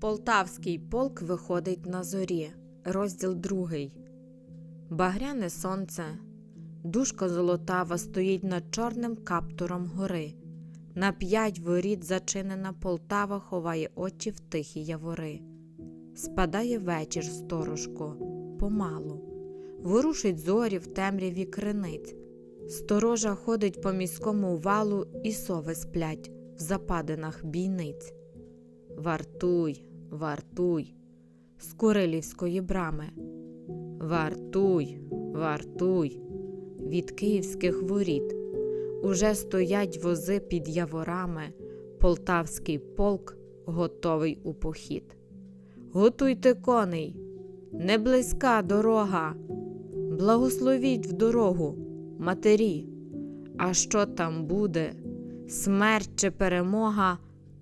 Полтавський полк виходить на зорі. Розділ другий. Багряне сонце. Дужка золотава стоїть над чорним каптуром гори. На п'ять воріт зачинена Полтава ховає очі в тихі явори. Спадає вечір, сторожко, помалу. Ворушить зорі в темряві криниць. Сторожа ходить по міському валу, і сови сплять в западинах бійниць. Вартуй, вартуй, з Курилівської брами. Вартуй, вартуй, від київських воріт. Уже стоять вози під яворами, полтавський полк готовий у похід. Готуйте коней, не близька дорога, благословіть в дорогу, матері. А що там буде? Смерть чи перемога?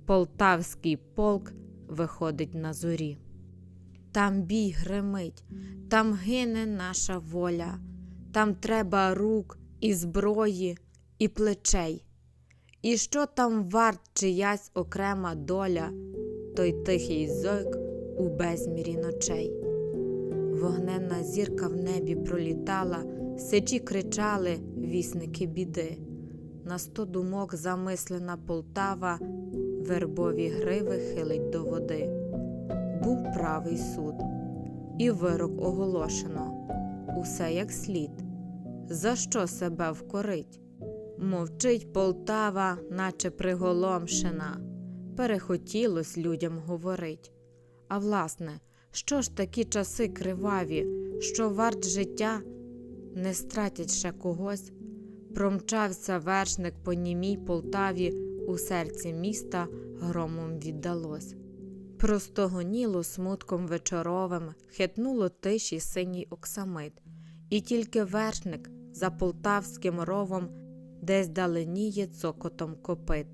Полтавський полк виходить на зорі. Там бій гримить, там гине наша воля, там треба рук і зброї, і плечей. І що там варт чиясь окрема доля, той тихий зойк у безмірі ночей. Вогненна зірка в небі пролітала, сичі кричали вісники біди. На сто думок замислена Полтава, вербові гриви хилить до води. Був правий суд, і вирок оголошено. Усе як слід. За що себе вкорить? Мовчить Полтава, наче приголомшена. Перехотілось людям говорить. А власне, що ж такі часи криваві, що варт життя не стратять ще когось? Промчався вершник по німій Полтаві, у серці міста громом віддалось. Простогоніло смутком вечоровим, хитнуло тиші синій оксамит, і тільки вершник за полтавським ровом десь даленіє цокотом копит.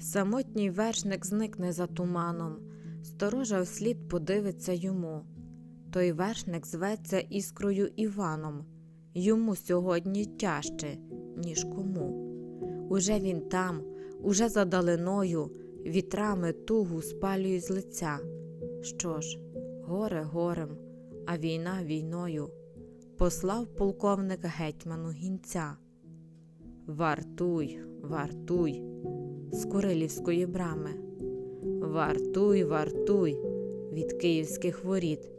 Самотній вершник зникне за туманом, сторожа вслід подивиться йому. Той вершник зветься іскрою Іваном, йому сьогодні тяжче, ніж кому. Уже він там, уже за далиною, вітрами тугу спалюють з лиця. Що ж, горе горем, а війна війною, послав полковник гетьману гінця. Вартуй, вартуй, з Курилівської брами. Вартуй, вартуй, від київських воріт.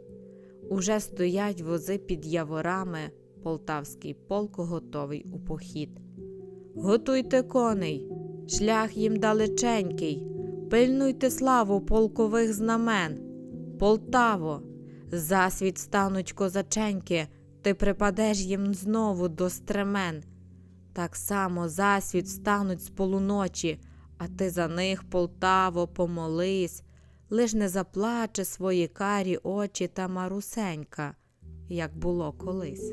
Уже стоять вози під яворами, полтавський полк готовий у похід. Готуйте коней, шлях їм далеченький, пильнуйте славу полкових знамен. Полтаво, засвіт стануть козаченьки, ти припадеш їм знову до стремен. Так само засвіт стануть з полуночі, а ти за них, Полтаво, помолись, лиш не заплаче свої карі очі та марусенька, як було колись.